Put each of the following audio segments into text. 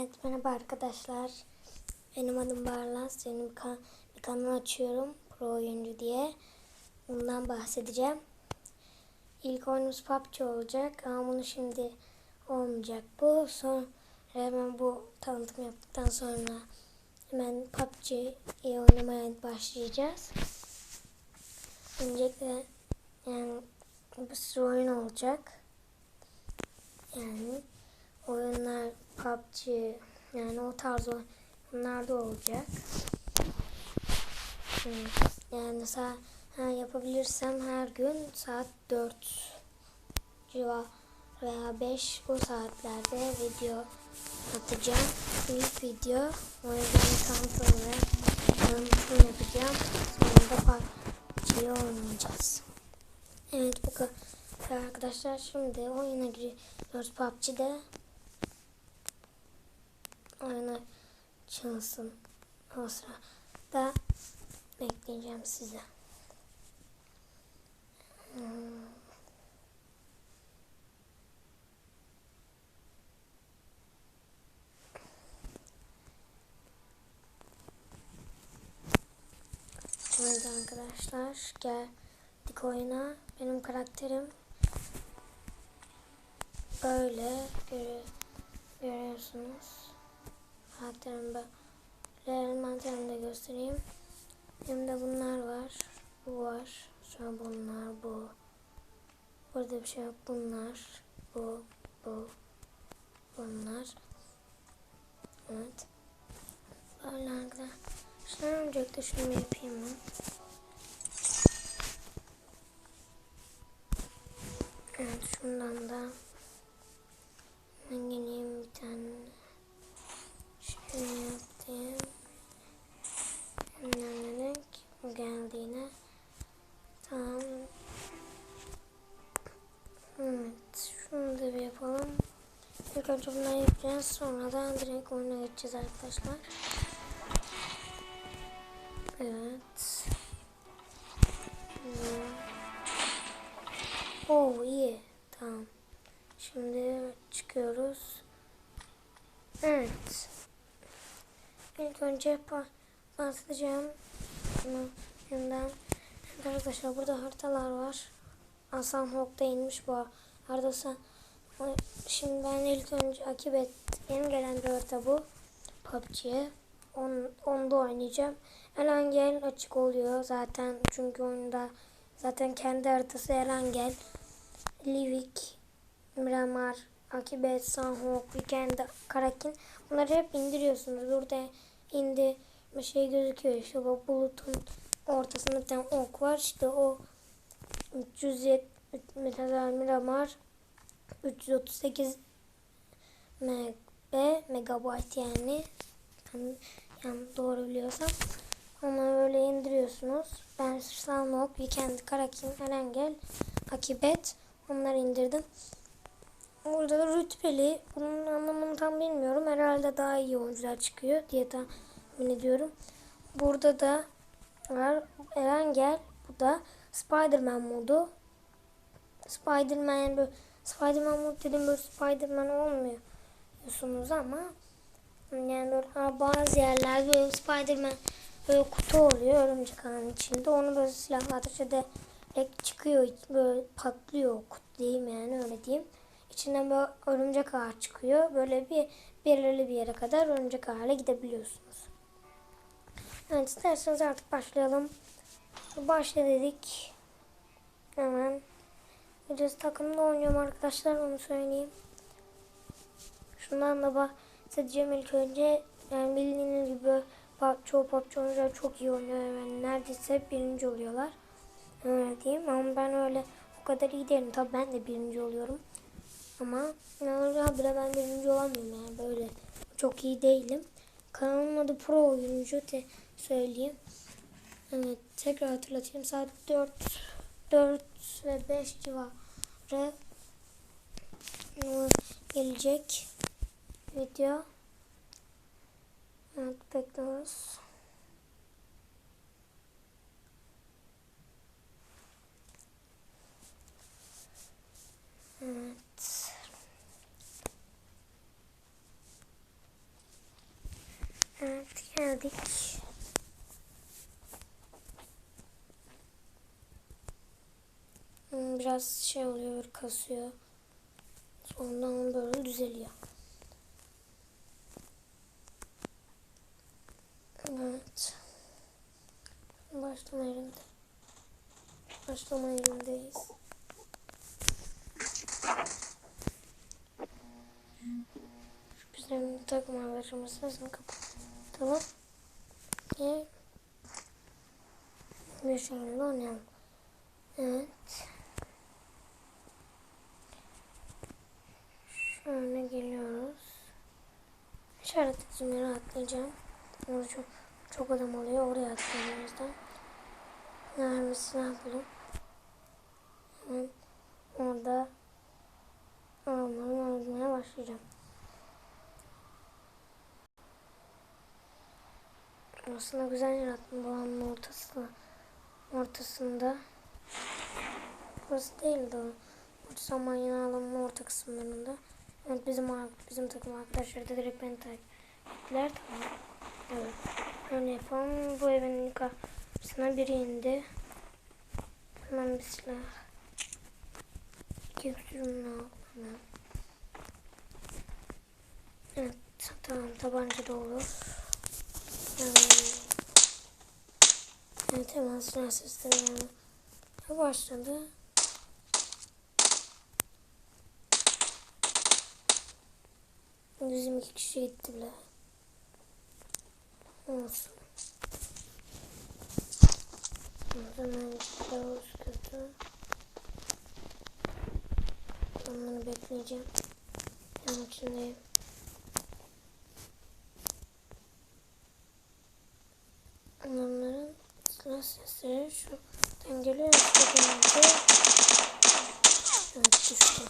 Evet merhaba arkadaşlar. Benim adım Barlas. Bir, kan bir kanal açıyorum. Pro oyuncu diye. Bundan bahsedeceğim. İlk oyunumuz PUBG olacak ama bunu şimdi olmayacak bu. Sonra hemen bu tanıtım yaptıktan sonra hemen PUBG'yi oynamaya başlayacağız. Öncelikle yani bir sürü oyun olacak. Yani oyunlar PUBG yani o tarz oyunlar da olacak. Yani mesela ha, yapabilirsem her gün saat 4 civar veya 5 bu saatlerde video atacağım. İlk video o yüzden tanıtım ve tanıtım yapacağım. Sonra da PUBG'yi oynayacağız. Evet bu kadar arkadaşlar. Şimdi oyuna giriyoruz PUBG'de oyuna çalsın. O sırada bekleyeceğim size. Hmm. Evet arkadaşlar geldik oyuna. Benim karakterim böyle görü- görüyorsunuz karakterim böyle envanterimi de göstereyim. Hem de bunlar var. Bu var. Sonra bunlar bu. Burada bir şey yok. Bunlar. Bu. Bu. Bunlar. Evet. Böyle arkadaşlar. Öncelikle şunu yapayım ben. Evet şundan da ben geleyim bir tane. Önce bunları yapacağız. Sonra da direkt oyuna geçeceğiz arkadaşlar. Evet. Oo iyi. Tamam. Şimdi çıkıyoruz. Evet. İlk önce bahsedeceğim. Bunu yeniden. Arkadaşlar burada haritalar var. Aslan Hawk'ta inmiş bu haritası. Şimdi ben ilk önce Akibet yeni gelen bir harita bu. PUBG'ye. On, onda oynayacağım. Erangel açık oluyor zaten çünkü oyunda zaten kendi haritası Erangel. Livik, Miramar, Akibet, Sanhok, Weekend, Karakin. Bunları hep indiriyorsunuz. Burada indi bir şey gözüküyor. İşte bu bulutun ortasında bir tane ok var. İşte o 370 mesela Miramar 338 MB megabyte yani. yani yani doğru biliyorsam onu böyle indiriyorsunuz. Ben Sanhok, Weekend, Karakin, Erengel, Akibet onları indirdim. Burada da rütbeli. Bunun anlamını tam bilmiyorum. Herhalde daha iyi oyuncular çıkıyor diye tahmin ediyorum. Burada da var. Erengel. Bu da Spider-Man modu. Spider-Man böyle Spider-Man dedim böyle Spider-Man olmuyorsunuz ama yani böyle bazı yerlerde böyle Spider-Man böyle kutu oluyor örümcek ağının içinde. Onu böyle silahla ateş ederek çıkıyor. Böyle patlıyor kutu diyeyim yani öyle diyeyim. İçinden böyle örümcek ağı çıkıyor. Böyle bir belirli bir yere kadar örümcek ağıyla gidebiliyorsunuz. Evet isterseniz artık başlayalım. Başla dedik. Hemen. Biraz takımda oynuyorum arkadaşlar onu söyleyeyim. Şundan da bahsedeceğim ilk önce. Yani bildiğiniz gibi çoğu PUBG oyuncular çok iyi oynuyor. Yani neredeyse birinci oluyorlar. Öyle diyeyim ama ben öyle o kadar iyi değilim. Tabii ben de birinci oluyorum. Ama inanılmaz bile ben birinci olamıyorum yani böyle çok iyi değilim. Kanalımın adı Pro Oyuncu de söyleyeyim. Evet tekrar hatırlatayım. Saat 4 4 ve 5 civarı gelecek video. Evet bekliyoruz. Evet. Geldik. Hmm, Biraz şey oluyor, kasıyor. Sonradan böyle düzeliyor. Evet. Başlama yerinde. Başlama yerindeyiz. Bizim arkadaşımız sesini kapatalım. Ve bir şekilde oynayalım. Evet. Şöyle geliyoruz. İşaret isimleri atlayacağım. Orada çok, çok adam oluyor. Oraya atlayacağım o yüzden. Mermisi ne yapalım? Hemen orada adamları öldürmeye başlayacağım. Aslında güzel yarattım bu anın ortasında. Ortasında. Burası değil de o. Samanya'nın alanının orta kısımlarında. Evet bizim bizim takım arkadaşları da direkt beni takip ettiler. Tamam. Evet. Öyle yapalım. Bu evin kapısına biri indi. Hemen bir silah. İki sürümünü. Evet tamam tabanca da olur. Evet. Evet hemen silah sesleri yani. başladı. Bizim iki kişi gitti bile. Olsun. Hemen Yavuz kötü. Onları bekleyeceğim. Yanın içindeyim. Onların silah sesleri şuradan geliyor. Şuradan geliyor. Evet düştü.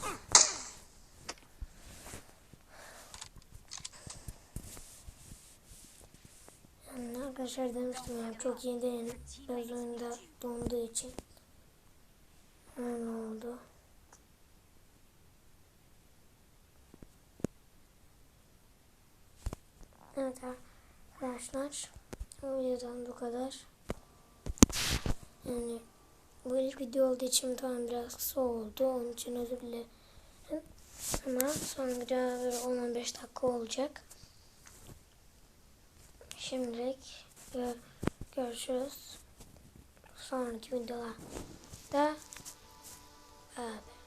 Yani arkadaşlar demiştim ya çok iyi değil. Biraz oyunda donduğu için. Öyle oldu. Evet arkadaşlar. Bu videodan bu kadar. Yani bu ilk video olduğu için tamam biraz kısa oldu. Onun için özür dilerim. Ama son video böyle 10-15 dakika olacak. Şimdilik gö- görüşürüz. Sonraki videolarda beraber.